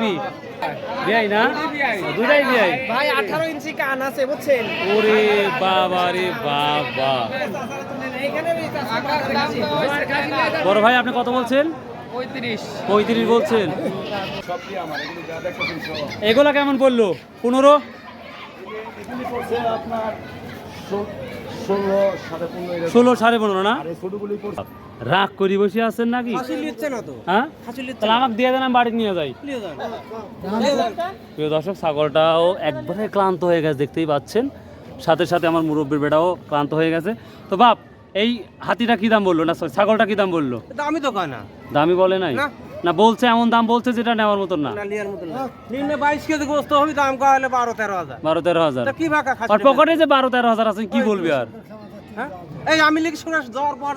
VIP Vi না? দুটাই Vi ভাই আঠারো ইঞ্চি কান আছে বুঝছেন? ওরে বাবা রে বাবা। বড় ভাই আপনি কত বলছেন? পঁয়ত্রিশ। পঁয়ত্রিশ বলছেন। এগুলা কেমন বলল পনেরো? ষোলো সাড়ে পনেরো না? রাগ করি বসে আছেন নাকি? হ্যাঁ? তাহলে আমাকে দিয়ে দেন আমি বাড়ি নিয়ে যাই। প্রিয় দর্শক ছাগলটাও একবারে ক্লান্ত হয়ে গেছে দেখতেই পাচ্ছেন। সাথে সাথে আমার মুরব্বীর বেটাও ক্লান্ত হয়ে গেছে। তো বাপ এই হাতিটা কি দাম বলল? না সরি ছাগলটা কি দাম বলল? দামি তো কানা দামই বলে নাই? না। বলছে এমন দাম বলছে যেটা নেওয়ার মতন না। না নিম্নে বাইশ কেজি গোস্ত হবে দাম কয়া হলে বারো তেরো হাজার। বারো তেরো হাজার। কি ভাকা আর পকেটে যে বারো তেরো হাজার আছে কি বলবি আর? হ্যাঁ? এই আমি লিখে শুনে যাওয়ার পর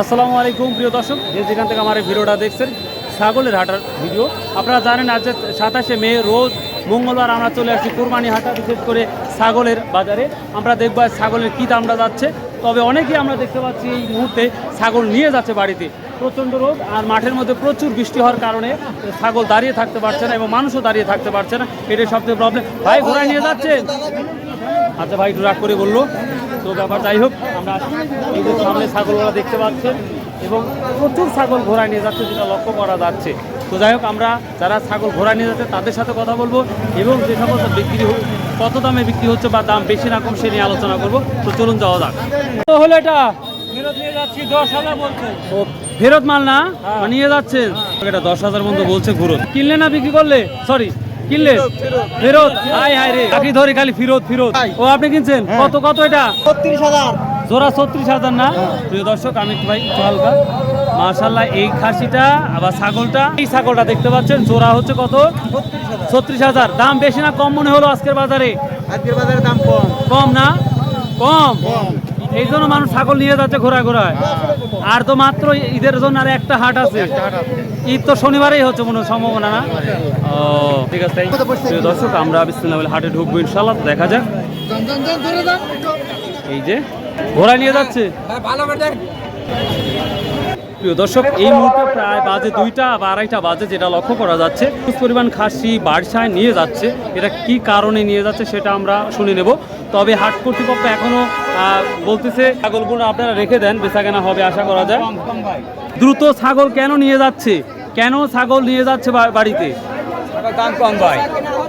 আসসালামু আলাইকুম প্রিয় দর্শক। যে যেখান থেকে আমার এই ভিডিওটা দেখছেন ছাগলের হাটার ভিডিও। আপনারা জানেন আজ সাতাশে মে রোজ মঙ্গলবার আমরা চলে আসছি কোরবানি হাটা বিশেষ করে ছাগলের বাজারে। আমরা দেখব ছাগলের কী দামটা যাচ্ছে। তবে অনেকেই আমরা দেখতে পাচ্ছি এই মুহূর্তে ছাগল নিয়ে যাচ্ছে বাড়িতে। প্রচণ্ড রোদ আর মাঠের মধ্যে প্রচুর বৃষ্টি হওয়ার কারণে ছাগল দাঁড়িয়ে থাকতে পারছে না এবং মানুষও দাঁড়িয়ে থাকতে পারছে না। এটাই সবথেকে প্রবলেম ভাই ঘোড়া নিয়ে যাচ্ছে? আচ্ছা ভাই, একটু রাগ করে বলল। তো ব্যাপার যাই হোক, আমরা এই যে সামনে ছাগলগুলো দেখতে পাচ্ছেন এবং প্রচুর ছাগল ঘোড়া নিয়ে যাচ্ছে যেটা লক্ষ্য করা যাচ্ছে। তো যাই হোক, আমরা যারা ছাগল ঘোড়া নিয়ে যাচ্ছে, তাদের সাথে কথা বলব এবং যে সমস্ত বিক্রি হ- কত দামে বিক্রি হচ্ছে বা দাম বেশি না কম, সে নিয়ে আলোচনা করব। তো চলুন যাওয়া যাক। তো হলো এটা। ফেরত নিয়ে যাচ্ছি দশ হাজার বলছে। ফেরত মাল না নিয়ে যাচ্ছেন। এটা দশ হাজার মতো বলছে ঘুরো কিনলে না বিক্রি করলে? সরি কিনলে? ফেরত হাই হাই রে বাকি ধরে খালি ফিরত ফিরত। ও আপনি কিনছেন? কত কত এটা? ছত্রিশ হাজার। জোড়া ছত্রিশ হাজার না? প্রিয় দর্শক আমি ভাই হালকা। মার্শাল্লাহ এই খাসিটা আবার ছাগলটা এই ছাগলটা দেখতে পাচ্ছেন জোড়া হচ্ছে কত? ছত্রিশ হাজার। দাম বেশি না কম মনে হলো আজকের বাজারে? আজকের বাজারে দাম কম। কম না? কম। এই জন্য মানুষ ছাগল নিয়ে যাচ্ছে ঘোরা ঘোরায় আর তো মাত্র ঈদের জন্য আর একটা হাট আছে। ঈদ তো শনিবারেই হচ্ছে মনে সম্ভাবনা না। ও ঠিক আছে দর্শক আমরা বিসমিল্লাহ হাটে ঢুকবো ইনশাল্লাহ তো দেখা যাক। এই যে ঘোড়া নিয়ে যাচ্ছে। প্রিয় দর্শক এই মুহূর্তে প্রায় বাজে দুইটা বা আড়াইটা বাজে যেটা লক্ষ্য করা যাচ্ছে। পরিমাণ খাসি বাড়সায় নিয়ে যাচ্ছে। এটা কি কারণে নিয়ে যাচ্ছে সেটা আমরা শুনে নেব। তবে হাট কর্তৃপক্ষ এখনও আহ, বলতেছে ছাগলগুলো আপনারা রেখে দেন বেচা কেনা হবে আশা করা যায়। দ্রুত ছাগল কেন নিয়ে যাচ্ছে? কেন ছাগল নিয়ে যাচ্ছে বাড়িতে? দাম কম ভাই।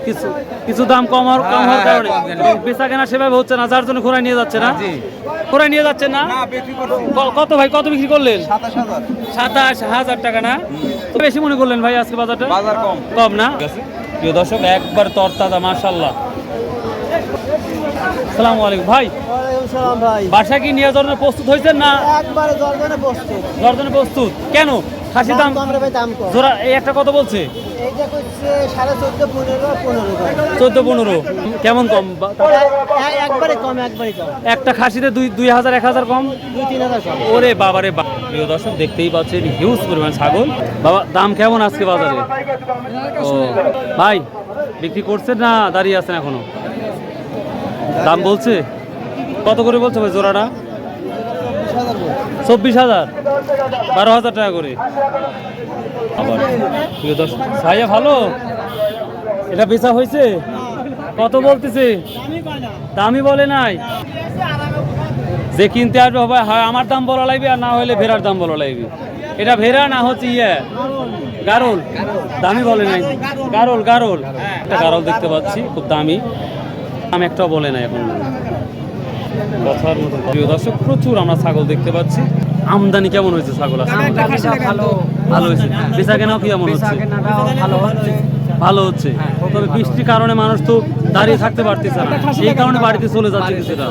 কিছু কিছু দাম কম হওয়ার কম হওয়ার কারণে। বেচা কেনা? সেভাবে হচ্ছে না যার জন্য ঘোড়া নিয়ে যাচ্ছে না? ঘোড়া নিয়ে যাচ্ছে না? কত ভাই কত বিক্রি করলেন? সাতাশ হাজার। সাতাশ হাজার টাকা না? তো বেশি মনে করলেন ভাই আজকে বাজারটা? বাজার কম। কম না? প্রিয় দর্শক একবার তরতাজা মাশাল্লাহ সালামু আলাইকুম। ভাই বাসা কি নিয়ে প্রস্তুত হয়েছেন না? একবারে জর্জনে প্রস্তুত। কেন? দাম জোড়া এই একটা কত বলছে। চোদ্দ পনেরো কেমন কম? একবারে কম একবারে কম। একটা খাসিতে দুই দুই হাজার এক হাজার কম? দুই তিন হাজার কম। ওরে বাবারে বা প্রিয় দর্শক দেখতেই পাচ্ছেন হিউজ পরিমাণ ছাগল। বাবা দাম কেমন আজকে বাজারে? ও ভাই বিক্রি করছেন না দাঁড়িয়ে আছেন এখনও? দাম বলছে? কত করে বলছে ভাই জোড়াটা? চব্বিশ হাজার। বারো হাজার টাকা করে। ভালো? এটা বেচা হয়েছে? কত বলতেছে? দামই বলে নাই। যে কিনতে আসবে, হবে, হয় আমার দাম বলা লাগবে আর না হলে ভেড়ার দাম বলা লাগবে। এটা ভেড়া না হচ্ছে ইয়ে? গারল। দামি বলে নাই। গারল গারল। একটা গারল দেখতে পাচ্ছি, খুব দামি। দাম একটাও বলে নাই এখন। কথার মতো। প্রিয় দর্শক প্রচুর আমরা ছাগল দেখতে পাচ্ছি। আমদানি কেমন হয়েছে ছাগল? ভালো। ভালো হয়েছে। বেচা কেনাও কি এমন হচ্ছে? ভালো হচ্ছে। ভালো হচ্ছে। তবে বৃষ্টির কারণে মানুষ তো দাঁড়িয়ে থাকতে পারতেছে না। এই কারণে বাড়িতে চলে যাচ্ছে কিছুটা।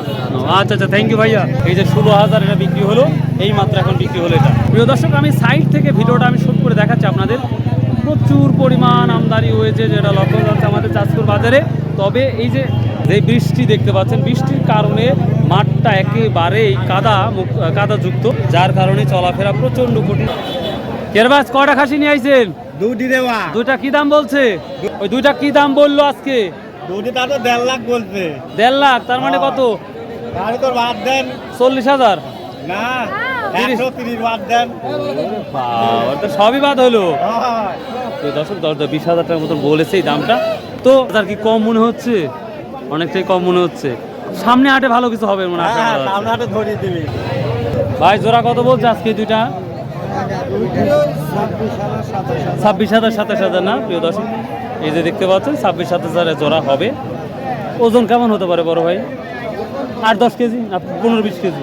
আচ্ছা আচ্ছা থ্যাংক ইউ ভাইয়া। এই যে ষোলো হাজার এটা বিক্রি হলো এই মাত্র এখন বিক্রি হলো এটা। প্রিয় দর্শক আমি সাইড থেকে ভিডিওটা আমি শুট করে দেখাচ্ছি আপনাদের। প্রচুর পরিমাণ আমদানি হয়েছে যেটা লক্ষ্য যাচ্ছে আমাদের চাঁদপুর বাজারে। তবে এই যে যে বৃষ্টি দেখতে পাচ্ছেন বৃষ্টির কারণে মাঠটা একেবারেই কাদা কাদাযুক্ত যার কারণে চলাফেরা প্রচণ্ড কঠিন। কেরবাস কটা খাসি নিয়ে আইছেন? দুটি দেওয়া। দুইটা কি দাম বলছে? ওই দুইটা কি দাম বলল আজকে? দুটি তার তো দেড় লাখ বলছে। দেড় লাখ তার মানে কত? তাহলে তো বাদ দেন। চল্লিশ হাজার? না তো সবই বাদ হলো? তো দশ দশ বিশ হাজার টাকার মতন বলেছে এই দামটা। তো আর কি কম মনে হচ্ছে? অনেকটাই কম মনে হচ্ছে। সামনে হাটে ভালো কিছু হবে মনে হয় দিবি। ভাই জোড়া কত বলছে আজকে দুইটা? ছাব্বিশ হাজার সাতাশ হাজার না প্রিয় দর্শক? এই যে দেখতে পাচ্ছেন ছাব্বিশ সাতাশ হাজার জোড়া হবে। ওজন কেমন হতে পারে বড় ভাই? আট দশ কেজি না পনেরো বিশ কেজি?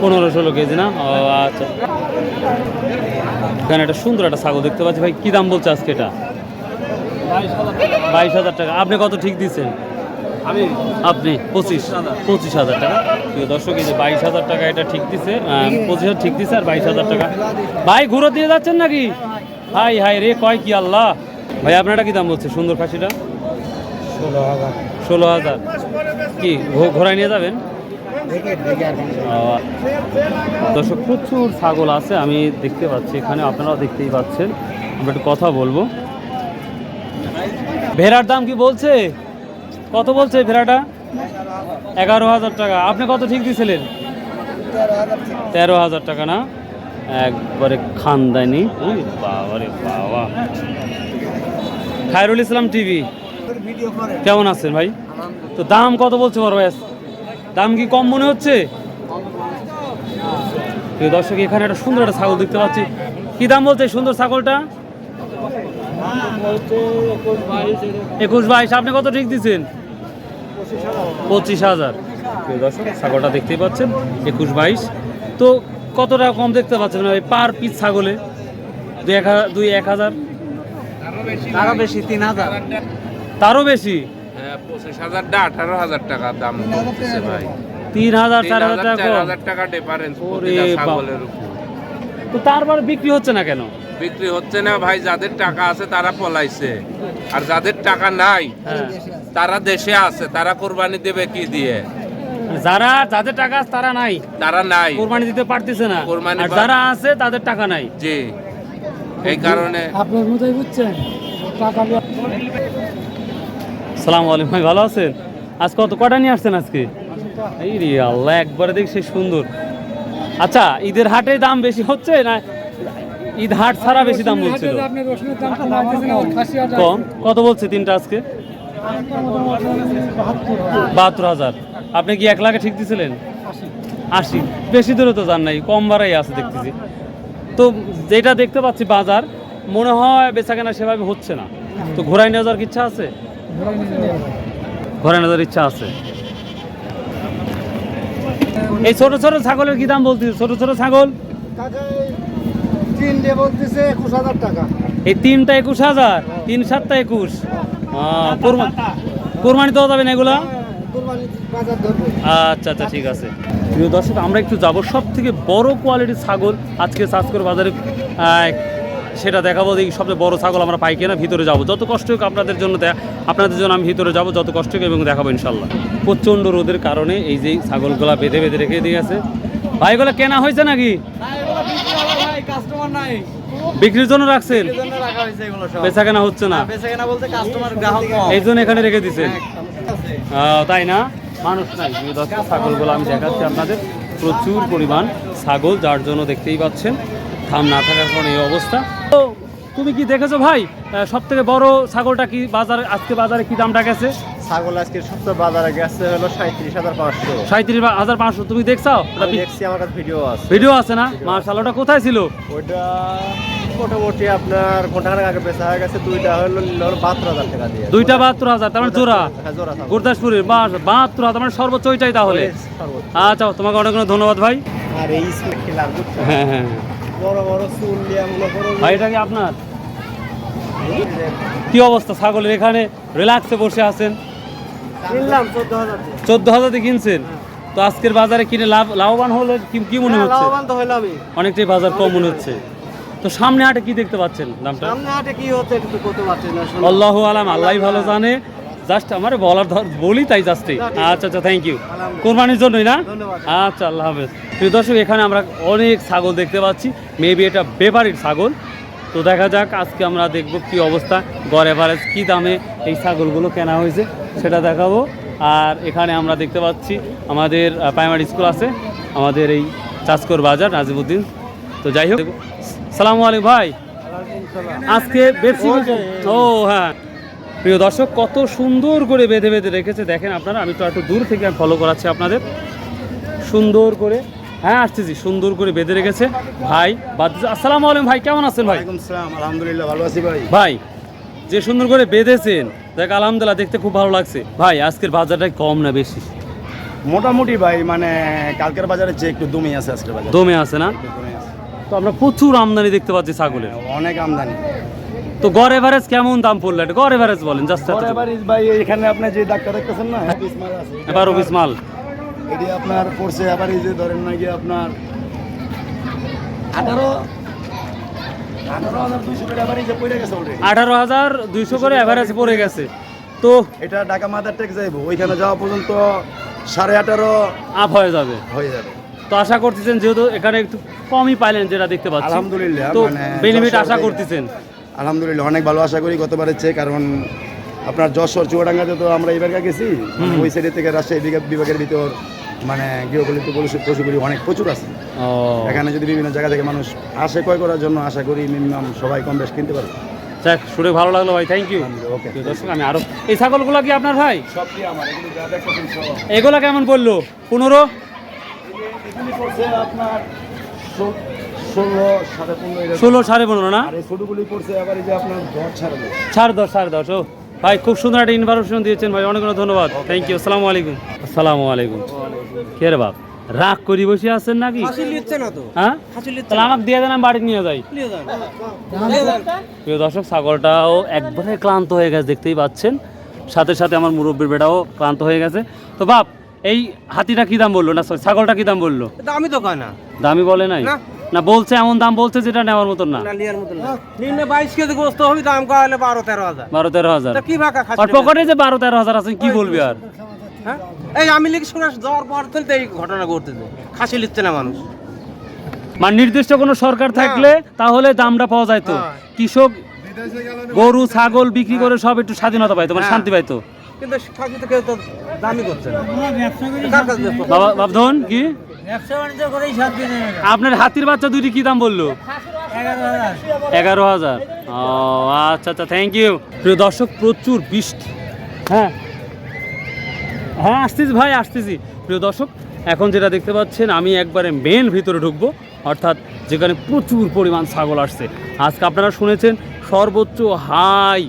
পনেরো ষোলো কেজি না? ও আচ্ছা। এখানে একটা সুন্দর একটা ছাগল দেখতে পাচ্ছি। ভাই কী দাম বলছে আজকে এটা? বাইশ হাজার টাকা। আপনি কত ঠিক দিচ্ছেন? আমি আপনি পঁচিশ। পঁচিশ হাজার। টাকা। প্রিয় দর্শক এই যে বাইশ হাজার টাকা এটা ঠিক দিছে পঁচিশ হাজার ঠিক দিছে আর বাইশ হাজার টাকা। ভাই ঘুরো দিয়ে যাচ্ছেন নাকি? হাই হাই রে কয় কি আল্লাহ। ভাই আপনারা কি দাম বলছে সুন্দর খাসিটা? ষোলো হাজার। ষোলো হাজার। কি ঘো- ঘোড়ায় নিয়ে যাবেন? দর্শক প্রচুর ছাগল আছে আমি দেখতে পাচ্ছি এখানে আপনারাও দেখতেই পাচ্ছেন। আমরা একটু কথা বলব। ভেড়ার দাম কি বলছে? কত বলছে ভেড়াটা? এগারো হাজার টাকা। আপনি কত ঠিক দিয়েছিলেন তেরো হাজার টাকা না? একবারে খানদানি। ওই বাবা খায়রুল ইসলাম টিভি। কেমন আছেন ভাই? তো দাম কত বলছে বড় ভাই? দাম কি কম মনে হচ্ছে? দর্শক, এখানে একটা সুন্দর একটা ছাগল দেখতে পাচ্ছি। কি দাম বলছে সুন্দর ছাগলটা? একুশ বাইশ আপনি কত ঠিক দিচ্ছেন? পঁচিশ হাজার। দর্শক ছাগলটা দেখতেই পাচ্ছেন একুশ বাইশ। তো কত টাকা কম দেখতে পাচ্ছেন ভাই? পার পিস ছাগলে? দুই এক হাজার দুই এক হাজার? আরও বেশি তিন হাজার। তারও বেশি? হ্যাঁ পঁচিশ হাজারটা আঠারো হাজার টাকা দাম ভাই। তিন হাজার চার হাজার টাকা টাকা ডিফারেন্স তো তারপর বিক্রি হচ্ছে না কেন? বিক্রি হচ্ছে না ভাই যাদের টাকা আছে তারা পলাইছে। আর যাদের টাকা নাই হ্যাঁ। তারা দেশে আছে তারা কোরবানি দেবে কি দিয়ে? যারা যাদের টাকা আছে তারা নাই। তারা নাই। কোরবানি দিতে পারতেছে না। কোরবানি আর যারা আছে তাদের টাকা নাই। জি। এই কারণে আপনার মতোই বুঝছেন? টাকা সালাম আলাইকুম ভাই ভালো আছেন? আজ কত কটা নিয়ে আসছেন আজকে? এই রে আল্লাহ একবারে দেখি সে সুন্দর। আচ্ছা ঈদের হাটে দাম বেশি হচ্ছে না ঈদ হাট ছাড়া বেশি দাম বলছিল। কম? কত বলছে তিনটা আজকে? বাহাত্তর হাজার। আপনি কি এক লাখে ঠিক দিছিলেন? আশি। বেশি দূরে তো যান নাই কম বাড়াই আছে দেখতেছি। তো যেটা দেখতে পাচ্ছি বাজার মনে হয় বেচা কেনা সেভাবে হচ্ছে না। তো ঘোরায় নিয়ে যাওয়ার ইচ্ছা আছে? ঘোরায় নিয়ে যাওয়ার ইচ্ছা আছে। এই ছোট ছোট ছাগলের কি দাম বলছিস ছোট ছোট ছাগল? বলতেছে একুশ হাজার টাকা। এই তিনটা একুশ হাজার? তিন সাতটা একুশ? কোরবানি দেওয়া যাবে না এগুলা? ধরবে। আচ্ছা আচ্ছা ঠিক আছে। প্রিয় দর্শক আমরা একটু যাব সব থেকে বড় কোয়ালিটির ছাগল আজকে সাজকর বাজারে সেটা দেখাবো। দেখি সবচেয়ে বড় ছাগল আমরা পাই কিনা ভিতরে যাব। যত কষ্ট হোক আপনাদের জন্য আপনাদের জন্য আমি ভিতরে যাব যত কষ্ট হোক এবং দেখাবো ইনশাল্লাহ প্রচণ্ড রোদের কারণে এই যে ছাগলগুলা বেঁধে বেঁধে রেখে দিয়ে আছে। ভাই এগুলো কেনা হয়েছে নাকি? বিক্রির জন্য রাখছেন? বেচা কেনা হচ্ছে না? এই জন্য এখানে রেখে দিচ্ছেন তাই না? মানুষ নাই। ছাগলগুলো আমি দেখাচ্ছি আপনাদের। প্রচুর পরিমাণ ছাগল যার জন্য দেখতেই পাচ্ছেন। থাম না থাকার কারণে এই অবস্থা। তো তুমি কি দেখেছ ভাই? সব থেকে বড় ছাগলটা কি বাজারে আজকে বাজারে কি দামটা গেছে? ছাগল আজকে সপ্তাহ বাজারে গেছে হলো সাঁত্রিশ হাজার পাঁচশো। সাঁত্রিশ হাজার পাঁচশো তুমি দেখছ? ওটা দেখছি আমার কাছে ভিডিও আছে। ভিডিও আছে না? মার্শাল ওটা কোথায় ছিল? ওইটা মোটামুটি আপনার ঘন্টাখানেক আগে বেচা হয়ে গেছে দুইটা হলো বাহাত্তর হাজার টাকা দিয়ে। দুইটা বাহাত্তর হাজার তার মানে জোড়া? হ্যাঁ জোড়া ছাগল। গুরদাসপুরের বাহাত্তর হাজার মানে সর্বোচ্চ ওইটাই তাহলে। আচ্ছা তোমাকে অনেক অনেক ধন্যবাদ ভাই। আর এই স্মেক হ্যাঁ হ্যাঁ বড় বড় চুল দিয়ে করো যে- ভাই এটা কি আপনার? কি অবস্থা? ছাগলের এখানে রিল্যাক্সে বসে আছেন? চোদ্দ হাজার কিনছেন? তো আজকের বাজারে কিনে লাভ লাভবান হলে কি মনে হচ্ছে? অনেকটাই বাজার কম মনে হচ্ছে। তো সামনে হাটে কি দেখতে পাচ্ছেন দামটা? সামনে হাটে কি হচ্ছে একটু করতে না। আল্লাহ আলাম আল্লাহ ভালো জানে। জাস্ট আমার বলার ধর বলি তাই জাস্টই আচ্ছা আচ্ছা থ্যাংক ইউ কোরবানির জন্যই না। আচ্ছা আল্লাহ হাফেজ। প্রিয় দর্শক এখানে আমরা অনেক ছাগল দেখতে পাচ্ছি। মেবি এটা বেপারির ছাগল। তো দেখা যাক আজকে আমরা দেখব কি অবস্থা। গড় এভারেজ কী দামে এই ছাগলগুলো কেনা হয়েছে সেটা দেখাবো। আর এখানে আমরা দেখতে পাচ্ছি আমাদের প্রাইমারি স্কুল আছে আমাদের এই চাষকর বাজার নাজিবুদ্দিন তো যাই হোক সালামু আলাইকুম ভাই। আজকে বেশি ও হ্যাঁ। প্রিয় দর্শক কত সুন্দর করে বেঁধে বেঁধে রেখেছে দেখেন আপনারা আমি তো একটু দূর থেকে ফলো করাচ্ছি আপনাদের। সুন্দর করে হ্যাঁ আসতেছি। সুন্দর করে বেঁধে রেখেছে। ভাই আসসালামু আলাইকুম ভাই কেমন আছেন ভাই? আলহামদুলিল্লাহ ভালো আছি ভাই। ভাই যে সুন্দর করে বেঁধেছেন দেখ আলহামদুলিল্লাহ দেখতে খুব ভালো লাগছে। ভাই আজকের বাজারটা কম না বেশি? মোটামুটি ভাই মানে কালকের বাজারে যে একটু দমে আছে আজকের বাজারে। দমে আছে না। তো আমরা প্রচুর আমদানি দেখতে পাচ্ছি ছাগলের। অনেক আমদানি। তো গড় এভারেজ কেমন দাম পড়ল? এটা গড় এভারেজ বলেন জাস্ট ভাই এখানে আপনি যে ডাক্তার দেখতেছেন না হাদিস মাল আছে। এবার অফিস মাল। এটি আপনার পড়ছে আবার এই যে ধরেন না গিয়ে আপনার আঠারো আঠারো হাজার দুইশো করে যে পড়ে গেছে তো এটা ঢাকা মাদার টেক যাইবো ওইখানে যাওয়া পর্যন্ত সাড়ে আঠারো আপ হয়ে যাবে। হয়ে যাবে। তো আশা করতেছেন যেহেতু এখানে একটু কমই পাইলেন যেটা দেখতে পাচ্ছি। আলহামদুলিল্লাহ, তো মানে বেনিফিট আশা থেকে- করতেছেন। আলহামদুলিল্লাহ অনেক ভালো আশা করি গতবারের চেয়ে কারণ আপনার যশোর চুয়াডাঙ্গাতে তো আমরা এবার গেছি। ওই সাইড থেকে রাজশাহী বিভাগের ভিতর মানে গৃহপালিত পশু পশুগুলি অনেক প্রচুর আছে। এখানে যদি বিভিন্ন জায়গা থেকে মানুষ আসে ক্রয় করার জন্য আশা করি মিনিমাম সবাই কম বেশ কিনতে পারবে। যাক শুনে ভালো লাগল ভাই থ্যাংক ইউ ওকে দর্শক আমি আরও এই ছাগলগুলো কি আপনার ভাই? এগুলি কেমন পড়ল পনেরো? আপনার ষোলো সাড়ে পনেরো সাড়ে না? ছোটগুলি পড়ছে আবার এই যে আপনার দশ ছাড়া দেয় সাড়ে দশ সাড়ে দশ ও। ভাই খুব সুন্দর একটা ইনফরমেশন দিয়েছেন ভাই অনেক অনেক ধন্যবাদ। থ্যাংক ইউ আসসালামু আলাইকুম। আসসালামু আলাইকুম। কে রে বাপ? রাগ করি বসে আছেন নাকি? হ্যাঁ? তাহলে আমাকে দিয়ে দেন আমি বাড়ি নিয়ে যাই। নিয়ে যান। প্রিয় দর্শক ছাগলটাও একবারে ক্লান্ত হয়ে গেছে দেখতেই পাচ্ছেন। সাথে সাথে আমার মুরব্বীর বেটাও ক্লান্ত হয়ে গেছে। তো বাপ এই হাতিটা কি দাম বলল? না ছাগলটা কি দাম বলল? দামি তো কয় না। দামি বলে নাই? না। বলছে এমন দাম বলছে যেটা নেওয়ার মতন না। নিম্নে বাইশ কেজি গোস্ত হবে দাম বারো তেরো হাজার। বারো তেরো হাজার। কি ভাকা পকেটে যে বারো তেরো হাজার আছে কি বলবি আর? হ্যাঁ? এই আমি লিখে শুনে যাওয়ার পর তো এই ঘটনা ঘটতেছে। খাসি লিচ্ছে না মানুষ। মানে নির্দিষ্ট কোনো সরকার থাকলে তাহলে দামটা পাওয়া যাইতো। হ্যাঁ। কৃষক গরু ছাগল বিক্রি করে সব একটু স্বাধীনতা পাইতো মানে হ্যাঁ। শান্তি পাইতো। কিন্তু খাসি তো কেউ তো দামি করছে না? বাবা বাবধন কি? আপনার হাতির বাচ্চা দুটি কি দাম বলল? এগারো হাজার। ও আচ্ছা আচ্ছা থ্যাংক ইউ প্রিয় দর্শক, প্রচুর বৃষ্টি। হ্যাঁ। হ্যাঁ আসতেছি ভাই, আসতেছি। প্রিয় দর্শক, এখন যেটা দেখতে পাচ্ছেন, আমি একবারে মেন ভিতরে ঢুকবো। অর্থাৎ যেখানে প্রচুর পরিমাণ ছাগল আসছে। আজকে আপনারা শুনেছেন সর্বোচ্চ হাই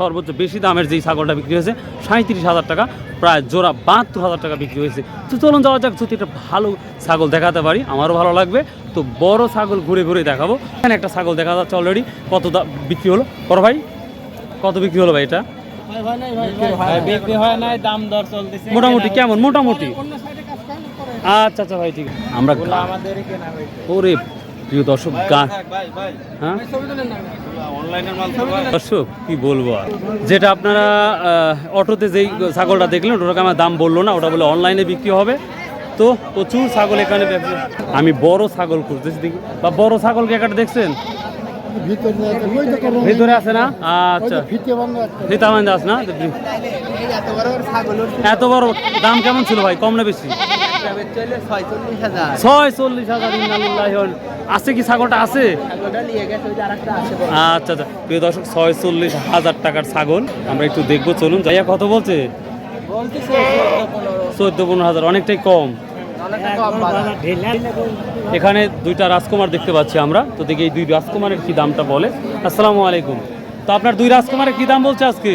সর্বোচ্চ বেশি দামের যেই ছাগলটা বিক্রি হয়েছে সাঁত্রিশ হাজার টাকা প্রায় জোড়া বাহাত্তর হাজার টাকা বিক্রি হয়েছে। তো চলুন যাওয়া যাক যদি একটা ভালো ছাগল দেখাতে পারি আমারও ভালো লাগবে। তো বড় ছাগল ঘুরে ঘুরে দেখাবো। এখানে একটা ছাগল দেখা যাচ্ছে অলরেডি কত বিক্রি হলো? বড় ভাই কত বিক্রি হলো ভাই এটা? বিক্রি হয় দাম দর মোটামুটি কেমন? মোটামুটি। আচ্ছা আচ্ছা ভাই ঠিক আছে। আমরা আমাদের ওরে প্রিয় দর্শক গান ভাই ভাই। হ্যাঁ? দর্শক কি বলব আর? যেটা আপনারা অটোতে যেই ছাগলটা দেখলেন ওটাকে আমার দাম বলল না ওটা বলে অনলাইনে বিক্রি হবে। তো প্রচুর ছাগল এখানে আমি বড় ছাগল খুঁজতেছি দেখি। বা বড় ছাগল কে একটা দেখছেন? ভিতরে আছে না? আচ্ছা। ফিতা বান্ধা আছে না? এত বড় দাম কেমন ছিল ভাই? কম না বেশি? ছয় চল্লিশ হাজার। আছে কি ছাগলটা আছে? আচ্ছা আচ্ছা। প্রিয় দর্শক ছয় চল্লিশ হাজার টাকার ছাগল। আমরা একটু দেখব চলুন। যাইয়া কত বলছে? চোদ্দ পনেরো। হাজার অনেকটাই কম। এখানে দুইটা রাজকুমার দেখতে পাচ্ছি আমরা। তো দেখি এই দুই রাজকুমারের কি দামটা বলে। আসসালামু আলাইকুম। তো আপনার দুই রাজকুমারের কি দাম বলছে আজকে?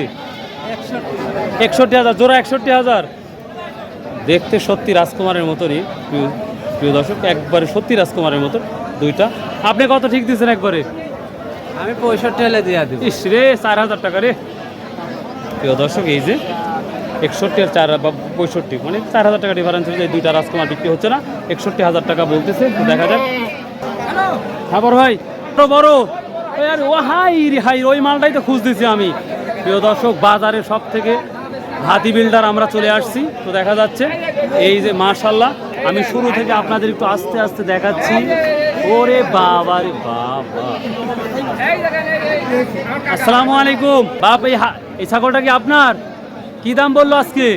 একষট্টি হাজার জোড়া একষট্টি হাজার। দেখতে সত্যি রাজকুমারের মতনই প্রিয় দর্শক একবারে সত্যি রাজকুমারের মতন দুইটা। আপনি কত ঠিক দিচ্ছেন একবারে? আমি পঁয়ষট্টি হলে দিয়ে দিব। ইস রে চার হাজার টাকা রে। প্রিয় দর্শক এই যে একষট্টি আর চার বা পঁয়ষট্টি মানে চার হাজার টাকা ডিফারেন্স হয়ে যায় দুইটা রাজকুমার বিক্রি হচ্ছে না। একষট্টি হাজার টাকা বলতেছে দেখা যাক। হ্যাঁ বড় ভাই বড় বড়। ও হাই রে হাই ওই মালটাই তো খুঁজতেছি আমি। প্রিয় দর্শক বাজারে সব থেকে হাতি বিল্ডার আমরা চলে আসছি। তো দেখা যাচ্ছে এই যে মার্শাল্লাহ আমি শুরু থেকে আপনাদের একটু আস্তে আস্তে দেখাচ্ছি। ওরে বাবা রে বাবা। আসসালামু আলাইকুম। বাপ এই এই ছাগলটা কি আপনার? কি দাম বলল আজকে?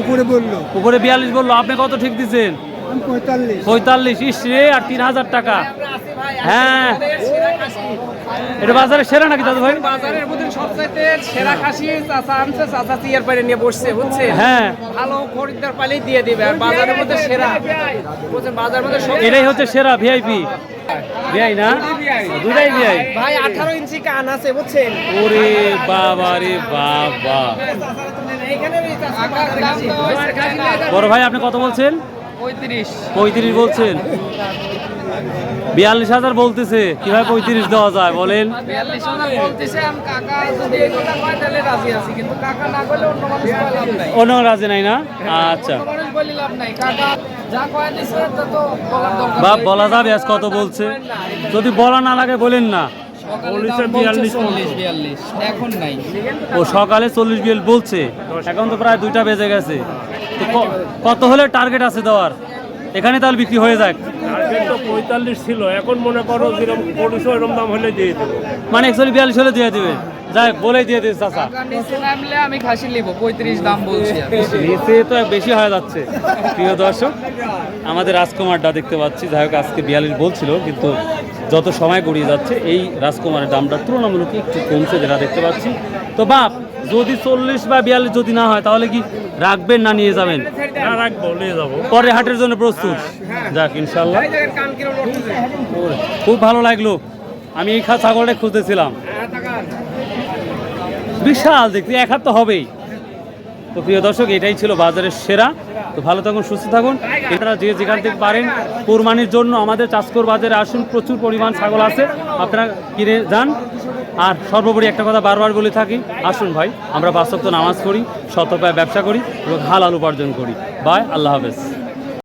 উপরে বলল। উপরে বিয়াল্লিশ বলল। আপনি কত ঠিক দিচ্ছেন? পঁয়তাল্লিশ। ইস রে আর তিন হাজার টাকা। হ্যাঁ। এটা বাজারে সেরা নাকি দাদু ভাই? বাজারের মধ্যে সবচাইতে সেরা খাসি চাচা আনছে চাচা চিয়ার পারে নিয়ে বসছে বুঝছে? হ্যাঁ। ভালো খরিদ্দার পাইলেই দিয়ে দিবে আর বাজারের মধ্যে সেরা। বুঝছে বাজারের মধ্যে সব এটাই হচ্ছে সেরা ভিআইপি ভিআই না? দুটাই ভিআই ভাই আঠারো ইঞ্চি কান আছে বুঝছেন? ওরে বাবা রে বাবা। বড় ভাই আপনি কত বলছেন? পঁয়ত্রিশ। বলছেন? বিয়াল্লিশ হাজার বলতেছে। কীভাবে পঁয়ত্রিশ দেওয়া যায় বলেন? অন্য রাজি নাই না? আচ্ছা। বা বলা যাবে আজ কত বলছে? যদি বলা না লাগে বলেন না। এখন নাই। ও সকালে চল্লিশ বিয়াল বলছে। এখন তো প্রায় দুইটা বেজে গেছে। কত হলে টার্গেট আছে দেওয়ার? এখানে তাহলে বিক্রি হয়ে যাক। টার্গেট তো পঁয়তাল্লিশ ছিল এখন মনে করো যেরকম এরকম দাম হলে দিয়ে দেবো। মানে বিয়াল্লিশ হলে দিয়ে দিবেন যাই দিয়ে দিস চাচা। টাকা নিচে নামলে আমি খাসি নিব পঁয়ত্রিশ দাম বলছি নিচে তো বেশি হয়ে যাচ্ছে। প্রিয় দর্শক আমাদের রাজকুমারটা দেখতে পাচ্ছি। যাই হোক আজকে বিয়াল্লিশ বলছিল কিন্তু যত সময় গড়িয়ে যাচ্ছে এই রাজকুমারের দামটা তুলনামূলক একটু কমছে যেটা দেখতে পাচ্ছি। তো বাপ যদি চল্লিশ বা বিয়াল্লিশ যদি না হয় তাহলে কি রাখবেন না নিয়ে যাবেন? না রাখব নিয়ে যাব। পরে হাটের জন্য প্রস্তুত। যাক ইনশাল্লাহ। খুব ভালো লাগল। আমি এই খা ছাগলটা খুঁজতেছিলাম। বিশাল দেখতে এক হাত তো হবেই। তো প্রিয় দর্শক এটাই ছিল বাজারের সেরা। তো ভালো থাকুন সুস্থ থাকুন। আপনারা যে যেখান থেকে পারেন কোরবানির জন্য আমাদের চাষকর বাজারে আসুন। প্রচুর পরিমাণ ছাগল আছে। আপনারা কিনে যান। আর সর্বোপরি একটা কথা বারবার বলে থাকি, আসুন ভাই, আমরা বাস্তব তো নামাজ পড়ি শতপায় ব্যবসা করি এবং হালাল উপার্জন করি। বাই, আল্লাহ হাফেজ।